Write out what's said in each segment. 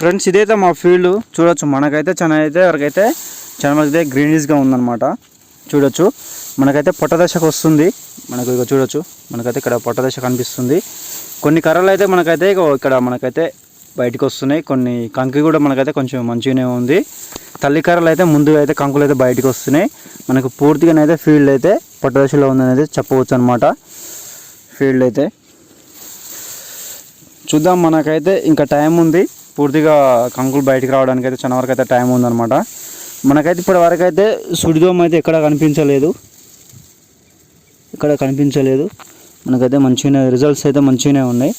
Friends ఇదైతే మా field. చూడొచ్చు మనకైతే చాలా అయితే వరకైతే చాలా అయితే గ్రీనీస్గా ఉందన్నమాట. చూడొచ్చు. మనకైతే పొట్టదశకు వస్తుంది. మనకు ఇక చూడొచ్చు. మనకైతే ఇక్కడ పొట్ట దశ కనిపిస్తుంది. కొన్ని కర్రలు అయితే మనకైతే ఇక్కడ మనకైతే బయటకు వస్తున్నాయి. కొన్ని కంకి కూడా మనకైతే కొంచెం మంచిగానే ఉంది. తల్లి కర్రలు అయితే ముందుగా అయితే కంకులు అయితే బయటకు వస్తున్నాయి. మనకు పూర్తిగానైతే ఫీల్డ్ అయితే పొట్టదశలో దశలో ఉందని చెప్పవచ్చు అనమాట ఫీల్డ్ అయితే చూద్దాం మనకైతే ఇంకా టైం ఉంది. పూర్తిగా కంకులు బయటికి రావడానికి అయితే చాలా వరకు అయితే టైం ఉందన్నమాట. మనకైతే ఇప్పటి వరకు అయితే సుడిదోమ అయితే ఎక్కడ కనిపించలేదు. ఇక్కడ కనిపించలేదు. మనకైతే మంచిగానే రిజల్ట్స్ అయితే మంచిగానే ఉన్నాయి.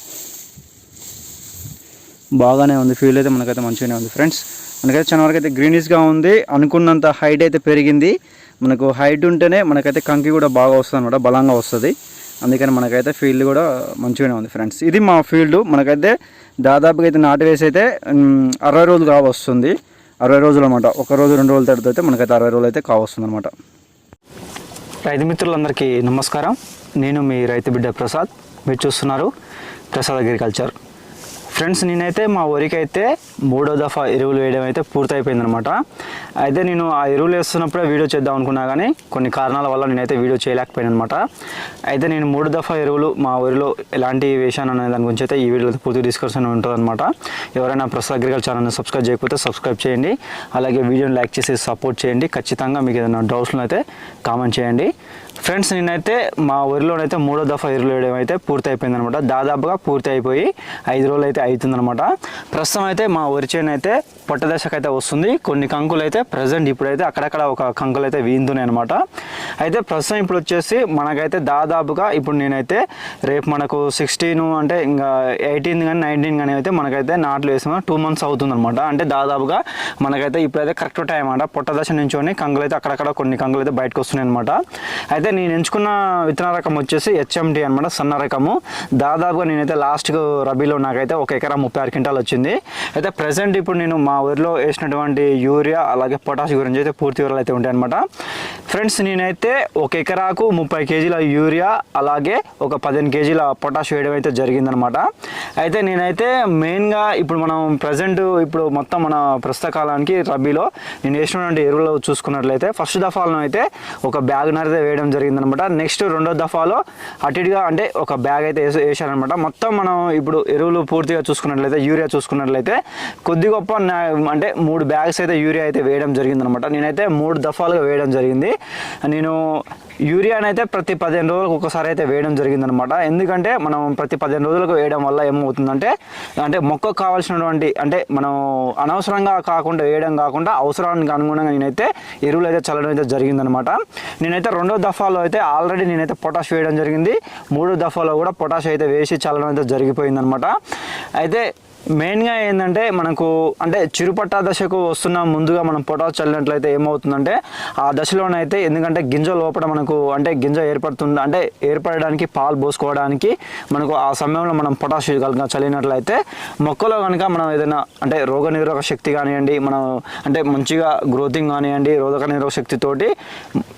బాగానే ఉంది ఫీల్ అయితే మనకైతే మంచిగానే ఉంది ఫ్రెండ్స్. మనకైతే చాలా వరకు అయితే గ్రీనిష్గా ఉంది అనుకున్నంత హైట్ అయితే పెరిగింది. మనకు హైట్ ఉంటేనే మనకైతే కంకి కూడా బాగా వస్తుంది అనమాట బలంగా వస్తుంది. అందుకని మనకైతే ఫీల్డ్ కూడా మంచిగానే ఉంది ఫ్రెండ్స్. ఇది మా ఫీల్డ్ మనకైతే దాదాపుగా అయితే నాటు వేసి అయితే అరవై రోజులు కావస్తుంది అరవై రోజులు అనమాట ఒక రోజు రెండు రోజుల తర్వాత అయితే మనకైతే అరవై రోజులు అయితే కావస్తుంది అనమాట రైతు మిత్రులందరికీ నమస్కారం. నేను మీ రైతు బిడ్డ ప్రసాద్. మీరు చూస్తున్నారు ప్రసాద్ అగ్రికల్చర్. ఫ్రెండ్స్ నేనైతే మా వరికైతే అయితే మూడో దఫా ఎరువులు వేయడం అయితే పూర్తయిపోయింది అనమాట అయితే నేను ఆ ఎరువులు వేస్తున్నప్పుడే వీడియో చేద్దాం అనుకున్నా కానీ కొన్ని కారణాల వల్ల నేనైతే వీడియో చేయలేకపోయాను అనమాట అయితే నేను మూడు దఫా ఎరువులు మా ఊరిలో ఎలాంటి వేశాను అనే దాని గురించి అయితే ఈ వీడియోలో పూర్తి డిస్కషన్ ఉంటుంది అనమాట ఎవరైనా ప్రస్తుత అగ్రికల్చర్ ఛానల్ని సబ్స్క్రైబ్ చేయకపోతే సబ్స్క్రైబ్ చేయండి. అలాగే వీడియోని లైక్ చేసి సపోర్ట్ చేయండి. ఖచ్చితంగా మీకు ఏదైనా డౌట్స్లో అయితే కామెంట్ చేయండి. ఫ్రెండ్స్ నేనైతే మా ఊరిలోనైతే మూడో దఫా ఎరువులు వేయడం అయితే పూర్తి అయిపోయింది అనమాట దాదాపుగా పూర్తి అయిపోయి ఐదు రోజులు అయితే అవుతుందనమాట. ప్రస్తుతం అయితే మా వరి చేను అయితే పొట్ట దశకు అయితే వస్తుంది. కొన్ని కంకులు అయితే ప్రజెంట్ ఇప్పుడైతే అక్కడక్కడ ఒక కంకులు అయితే వీందున్నాయి అనమాట అయితే ప్రస్తుతం ఇప్పుడు వచ్చేసి మనకైతే దాదాపుగా ఇప్పుడు నేనైతే రేపు మనకు సిక్స్టీన్ అంటే ఇంకా ఎయిటీన్ కానీ నైన్టీన్ కానీ అయితే మనకైతే నాట్లు వేసిన టూ మంత్స్ అవుతుంది అనమాట అంటే దాదాపుగా మనకైతే ఇప్పుడైతే కరెక్ట్ టైం అనమాట పొట్ట దశ నుంచోని కంకులు అయితే అక్కడక్కడ కొన్ని కంకులు అయితే బయటకు వస్తున్నాయి అనమాట అయితే నేను ఎంచుకున్న విత్తన రకం వచ్చేసి హెచ్ఎండి అనమాట సన్న రకము. దాదాపుగా నేనైతే లాస్ట్ రబీలో నాకైతే ఒక ఎకరా ముప్పై ఆరు క్వింటాలు వచ్చింది. అయితే ప్రజెంట్ ఇప్పుడు నేను మా ఊరిలో వేసినటువంటి యూరియా అలాగే పొటాష్ గురించి అయితే పూర్తి వివరాలు అయితే ఉంటాయి అనమాట ఫ్రెండ్స్ నేనైతే ఒక ఎకరాకు ముప్పై కేజీల యూరియా అలాగే ఒక పదిహేను కేజీల పొటాష్ వేయడం అయితే జరిగిందనమాట అయితే నేనైతే మెయిన్గా ఇప్పుడు మనం ప్రజెంట్ ఇప్పుడు మొత్తం మన ప్రస్తుత కాలానికి రబీలో నేను వేసినటువంటి ఎరువులు చూసుకున్నట్లయితే ఫస్ట్ దఫాలో అయితే ఒక బ్యాగ్ అయితే వేయడం జరిగిందనమాట నెక్స్ట్ రెండో దఫాలో అటు ఇటుగా అంటే ఒక బ్యాగ్ అయితే వేసి వేసారనమాట మొత్తం మనం ఇప్పుడు ఎరువులు పూర్తిగా చూసుకున్నట్లయితే యూరియా చూసుకున్నట్లయితే కొద్ది గొప్ప నా- అంటే మూడు బ్యాగ్స్ అయితే యూరియా అయితే వేయడం జరిగిందనమాట. నేనైతే మూడు దఫాలుగా వేయడం జరిగింది. నేను యూరియాని అయితే ప్రతి పదిహేను రోజులకు ఒకసారి అయితే వేయడం జరిగిందనమాట. ఎందుకంటే మనం ప్రతి పదిహేను రోజులకు వేయడం వల్ల ఏమవుతుందంటే అంటే మొక్కకు కావాల్సినటువంటి అంటే మనం అనవసరంగా కాకుండా వేయడం కాకుండా అవసరానికి అనుగుణంగా నేనైతే ఎరువులు అయితే చల్లడం అయితే జరిగిందనమాట. నేనైతే రెండో దఫాలో అయితే ఆల్రెడీ నేనైతే పొటాష్ వేయడం జరిగింది. మూడో దఫాలో కూడా పొటాష్ అయితే వేసి చల్లడం అయితే జరిగిపోయిందనమాట. అయితే మెయిన్గా ఏంటంటే మనకు అంటే చిరుపట్ట దశకు వస్తున్న ముందుగా మనం పొటాష్ చల్లినట్లయితే ఏమవుతుందంటే ఆ దశలోనైతే ఎందుకంటే గింజ లోపల మనకు అంటే గింజ ఏర్పడుతుంది అంటే ఏర్పడడానికి పాలు పోసుకోవడానికి మనకు ఆ సమయంలో మనం పొటాష్ కనుక చల్లినట్లయితే మొక్కలో కనుక మనం ఏదైనా అంటే రోగ నిరోధక శక్తి కానివ్వండి మనం అంటే మంచిగా గ్రోతింగ్ కానివ్వండి రోగ నిరోధక శక్తితోటి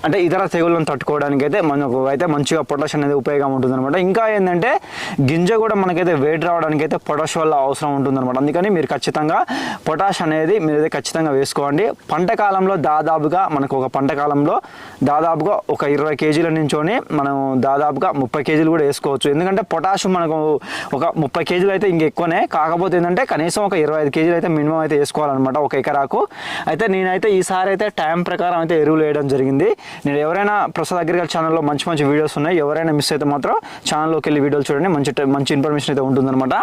అంటే ఇతర తెగుళ్ళను తట్టుకోవడానికి అయితే మనకు అయితే మంచిగా పొటాష్ అనేది ఉపయోగం ఉంటుంది అనమాట ఇంకా ఏంటంటే గింజ కూడా మనకైతే వెయిట్ రావడానికి అయితే పొటాష్ వల్ల అవసరం ఉంటుంది అనమాట అందుకని మీరు ఖచ్చితంగా పొటాష్ అనేది మీరు అయితే ఖచ్చితంగా వేసుకోండి. పంట కాలంలో దాదాపుగా మనకు ఒక పంట కాలంలో దాదాపుగా ఒక ఇరవై కేజీల నుంచోని మనం దాదాపుగా ముప్పై కేజీలు కూడా వేసుకోవచ్చు. ఎందుకంటే పొటాష్ మనకు ఒక ముప్పై కేజీలు అయితే ఇంక ఎక్కువనే. కాకపోతే ఏంటంటే కనీసం ఒక ఇరవై ఐదు కేజీలు అయితే మినిమం అయితే వేసుకోవాలన్నమాట ఒక ఎకరాకు. అయితే నేనైతే ఈసారి అయితే టైం ప్రకారం అయితే ఎరువులు వేయడం జరిగింది. నేను ఎవరైనా ప్రసాద్ అగ్రికల్చర్ ఛానల్లో మంచి మంచి వీడియోస్ ఉన్నాయి. ఎవరైనా మిస్ అయితే మాత్రం ఛానల్లోకి వెళ్ళి వీడియోలు చూడండి. మంచి మంచి ఇన్ఫర్మేషన్ అయితే ఉంటుందన్నమాట.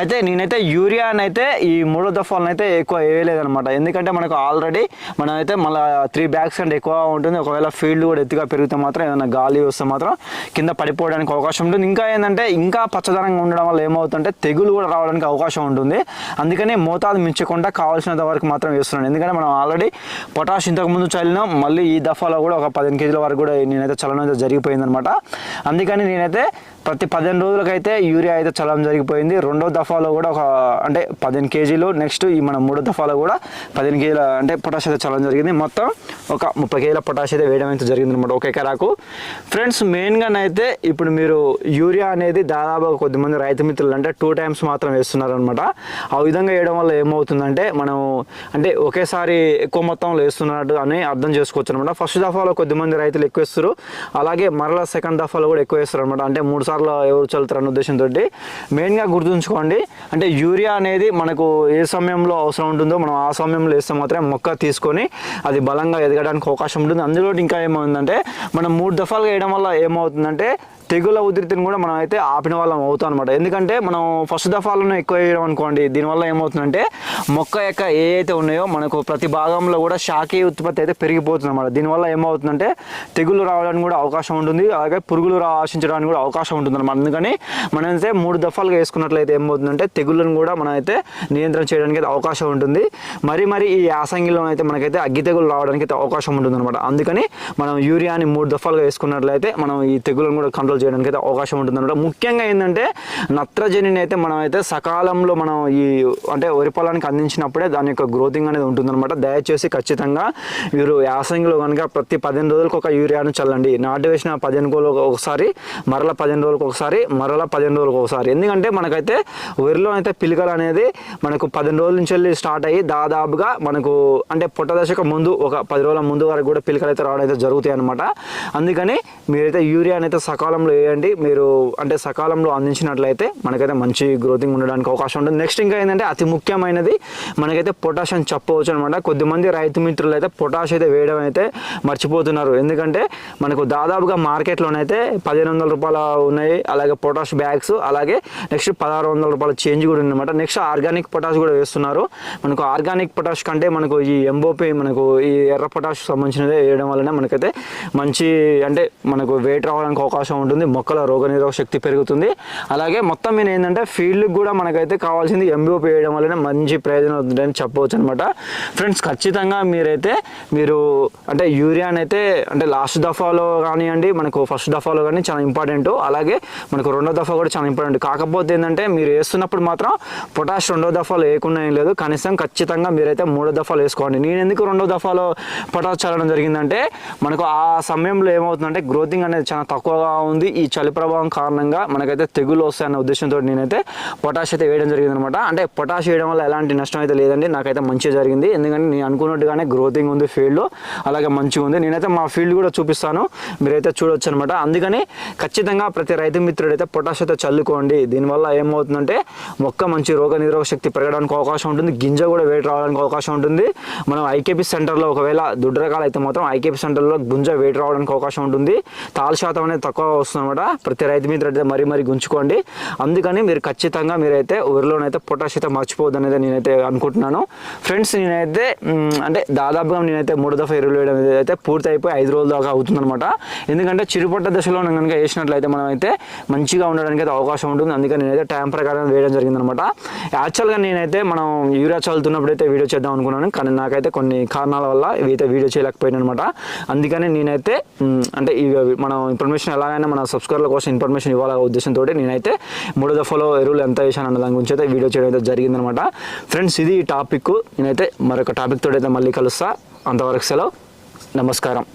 అయితే నేనైతే యూరియానైతే అయితే ఈ మూడో దఫాలను అయితే ఎక్కువ వేయలేదనమాట ఎందుకంటే మనకు ఆల్రెడీ మనం అయితే మళ్ళీ త్రీ బ్యాగ్స్ కంటే ఎక్కువ ఉంటుంది. ఒకవేళ ఫీల్డ్ కూడా ఎత్తుగా పెరిగితే మాత్రం ఏదైనా గాలి వస్తే మాత్రం కింద పడిపోవడానికి అవకాశం ఉంటుంది. ఇంకా ఏంటంటే ఇంకా పచ్చదనంగా ఉండడం వల్ల ఏమవుతుందంటే తెగులు కూడా రావడానికి అవకాశం ఉంటుంది. అందుకని మోతాదు మించకుండా కావాల్సినంత వరకు మాత్రం వేస్తున్నాను. ఎందుకంటే మనం ఆల్రెడీ పొటాష్ ఇంతకుముందు చల్లినాం. మళ్ళీ ఈ దఫాలో కూడా ఒక ఒక పదిహేను కేజీల వరకు కూడా నేనైతే చల్లడం అయితే జరిగిపోయింది అనమాట అందుకని నేనైతే ప్రతి పదిహేను రోజులకైతే యూరియా అయితే చల్లడం జరిగిపోయింది. రెండో దఫాలో కూడా ఒక అంటే పదిహేను కేజీలు. నెక్స్ట్ ఈ మన మూడో దఫాలో కూడా పదిహేను కేజీల అంటే పొటాష్ అయితే చల్లడం జరిగింది. మొత్తం ఒక ముప్పై కేజీల పొటాష్ అయితే వేయడం అయితే జరిగింది అనమాట ఒక ఎకరాకు. ఫ్రెండ్స్ మెయిన్గానైతే ఇప్పుడు మీరు యూరియా అనేది దాదాపు కొద్దిమంది రైతు మిత్రులు అంటే టూ టైమ్స్ మాత్రం వేస్తున్నారు అనమాట ఆ విధంగా వేయడం వల్ల ఏమవుతుందంటే మనం అంటే ఒకేసారి ఎక్కువ మొత్తంలో వేస్తున్నట్టు అని అర్థం చేసుకోవచ్చు అనమాట ఫస్ట్ దఫాలో కొద్దిమంది రైతులు ఎక్కువ వేస్తారు అలాగే మరలా సెకండ్ దఫాలో కూడా ఎక్కువ వేస్తారు అనమాట అంటే మూడు సార్లు ఎవరు చల్లుతారు అన్న ఉద్దేశంతో మెయిన్గా గుర్తుంచుకోండి. అంటే యూరియా అనేది మనకు ఏ సమయంలో అవసరం ఉంటుందో మనం ఆ సమయంలో వేస్తే మాత్రం మొక్క తీసుకొని అది బలంగా ఎదగడానికి అవకాశం ఉంటుంది. అందులో ఇంకా ఏమవుతుందంటే మనం మూడు దఫాలుగా వేయడం వల్ల ఏమవుతుందంటే తెగుల ఉధృతిని కూడా మనం అయితే ఆపిన వాళ్ళం అవుతాం అనమాట ఎందుకంటే మనం ఫస్ట్ దఫాలను ఎక్కువ వేయడం అనుకోండి దీనివల్ల ఏమవుతుందంటే మొక్క యొక్క ఏ అయితే ఉన్నాయో మనకు ప్రతి భాగంలో కూడా శాఖీయ ఉత్పత్తి అయితే పెరిగిపోతుంది అనమాట దీనివల్ల ఏమవుతుందంటే తెగులు రావడానికి కూడా అవకాశం ఉంటుంది అలాగే పురుగులు ఆశించడానికి కూడా అవకాశం ఉంటుంది అనమాట అందుకని మనం అయితే మూడు దఫాలుగా వేసుకున్నట్లయితే ఏమవుతుందంటే తెగుళ్ళను కూడా మనం అయితే నియంత్రణ చేయడానికి అయితే అవకాశం ఉంటుంది. మరి మరి ఈ యాసంగిలో అయితే మనకైతే అగ్గి తెగులు రావడానికి అయితే అవకాశం ఉంటుంది అనమాట అందుకని మనం యూరియాని మూడు దఫాలుగా వేసుకున్నట్లయితే మనం ఈ తెగులను కూడా కంట్రోల్ చేయడానికి అయితే అవకాశం ఉంటుంది అనమాట ముఖ్యంగా ఏంటంటే నత్రజనిని అయితే మనం అయితే సకాలంలో మనం ఈ అంటే వరి పొలానికి అందించినప్పుడే దాని యొక్క గ్రోతింగ్ అనేది ఉంటుందన్నమాట. దయచేసి ఖచ్చితంగా మీరు యాసంగిలో కనుక ప్రతి పదిహేను రోజులకు ఒక యూరియాను చల్లండి. నాటు వేసిన పదిహేను రోజులకు ఒకసారి మరల పదిహేను రోజులకు ఒకసారి మరల పదిహేను రోజులకు ఒకసారి. ఎందుకంటే మనకైతే వరిలో అయితే పిలకలు అనేది మనకు పదిహేను రోజుల నుంచి వెళ్ళి స్టార్ట్ అయ్యి దాదాపుగా మనకు అంటే పొట్ట దశకు ముందు ఒక పది రోజుల ముందు వరకు కూడా పిలకలు అయితే రావడం అయితే జరుగుతాయి అనమాట అందుకని మీరైతే యూరియా అయితే సకాలంలో వేయండి. మీరు అంటే సకాలంలో అందించినట్లయితే మనకైతే మంచి గ్రోతింగ్ ఉండడానికి అవకాశం ఉంటుంది. నెక్స్ట్ ఇంకా ఏంటంటే అతి ముఖ్యమైనది మనకైతే పొటాష్ అని చెప్పవచ్చు అనమాట కొద్దిమంది రైతు మిత్రులు అయితే పొటాష్ అయితే వేయడం అయితే మర్చిపోతున్నారు. ఎందుకంటే మనకు దాదాపుగా మార్కెట్లోనైతే పదిహేను వందల రూపాయలు ఉన్నాయి. అలాగే పొటాష్ బ్యాగ్స్ అలాగే నెక్స్ట్ పదహారు వందల రూపాయల చేంజ్ కూడా అనమాట నెక్స్ట్ ఆర్గానిక్ పొటాష్ కూడా వేస్తున్నారు. మనకు ఆర్గానిక్ పొటాష్ కంటే మనకు ఈ ఎంబోపి మనకు ఈ ఎర్ర పొటాష్ సంబంధించినది వేయడం వలన మనకైతే మంచి అంటే మనకు వెయిట్ రావడానికి అవకాశం ఉంటుంది. మొక్కల రోగనిరోధక శక్తి పెరుగుతుంది. అలాగే మొత్తం మీద ఏంటంటే ఫీల్డ్కి కూడా మనకైతే కావాల్సింది ఎంబోపి వేయడం వలన మంచి ప్రయోజనం అవుతుందని చెప్పవచ్చు అనమాట ఫ్రెండ్స్ ఖచ్చితంగా మీరైతే మీరు అంటే యూరియాని అయితే అంటే లాస్ట్ దఫాలో కానివ్వండి మనకు ఫస్ట్ దఫాలో కానీ చాలా ఇంపార్టెంట్ అలాగే మనకు రెండో దఫా కూడా చాలా ఇంపార్టెంట్ కాకపోతే ఏంటంటే మీరు వేస్తున్నప్పుడు మాత్రం పొటాష్ రెండో దఫాలో వేయకుండా ఏం లేదు. కనీసం ఖచ్చితంగా మీరైతే మూడో దఫాలు వేసుకోండి. నేను ఎందుకు రెండో దఫాలో పొటాష్ చల్లడం జరిగిందంటే మనకు ఆ సమయంలో ఏమవుతుందంటే గ్రోతింగ్ అనేది చాలా తక్కువగా ఉంది. ఈ చలి ప్రభావం కారణంగా మనకైతే తెగులు వస్తాయన్న ఉద్దేశంతో నేనైతే పొటాష్ అయితే వేయడం జరిగింది అనమాట అంటే పొటాష్ వేయడం వల్ల ఎలాంటి నష్టం అయితే లేదండి. నాకైతే మంచిగా జరిగింది. ఎందుకంటే నేను అనుకున్నట్టుగానే గ్రోతింగ్ ఉంది ఫీల్డ్లో అలాగే మంచిగా ఉంది. నేనైతే మా ఫీల్డ్ కూడా చూపిస్తాను. మీరైతే చూడొచ్చు అనమాట అందుకని ఖచ్చితంగా ప్రతి రైతు మిత్రుడైతే పొటాష్ అయితే చల్లుకోండి. దీనివల్ల ఏమవుతుందంటే మొక్క మంచి రోగ నిరోధక శక్తి పెరగడానికి అవకాశం ఉంటుంది. గింజ కూడా వెయిట్ రావడానికి అవకాశం ఉంటుంది. మనం ఐకేపీ సెంటర్లో ఒకవేళ దుడ్డు రకాలు అయితే మాత్రం ఐకేపీ సెంటర్లో గుంజ వెయిట్ రావడానికి అవకాశం ఉంటుంది. తాల్ శాతం అనేది తక్కువ వస్తుంది అనమాట ప్రతి రైతు మిత్రుడు అయితే మరీ మరీ గుంచుకోండి అందుకని మీరు ఖచ్చితంగా మీరైతే ఊరిలోనైతే పొటాష్ అయితే మర్చిపోవద్దు అనేది నేనైతే అనుకుంటున్నాను. ఫ్రెండ్స్ నేనైతే అంటే దాదాపుగా నేనైతే మూడు దఫా ఎరువులు వేయడం అయితే పూర్తి అయిపోయి ఐదు రోజుల దాకా అవుతుందన్నమాట. ఎందుకంటే చిరుపట్ట దశలో కనుక వేసినట్లయితే మనం అయితే మంచిగా ఉండడానికి అయితే అవకాశం ఉంటుంది. అందుకని నేనైతే టైం ప్రకారం వేయడం జరిగిందనమాట యాక్చువల్గా నేనైతే మనం యూరియా చల్లుతున్నప్పుడు అయితే వీడియో చేద్దాం అనుకున్నాను. కానీ నాకైతే కొన్ని కారణాల వల్ల ఇవైతే వీడియో చేయలేకపోయాను అనమాట. అందుకని నేనైతే అంటే ఇవి మనం ఇన్ఫర్మేషన్ ఎలాగైనా మన సబ్స్క్రైబర్ల కోసం ఇన్ఫర్మేషన్ ఇవ్వాలనే ఉద్దేశంతో నేనైతే మూడు దఫాలో ఎరువులు ఎంత వేసాను అన్న దాని గురించి అయితే వీడియో చేయడం అయితే జరిగిందనమాట. ఫ్రెండ్స్ ఇది టాపిక్ నేనైతే మరొక టాపిక్ తోటి అయితే మళ్ళీ కలుస్తా. అంతవరకు సెలవు. నమస్కారం.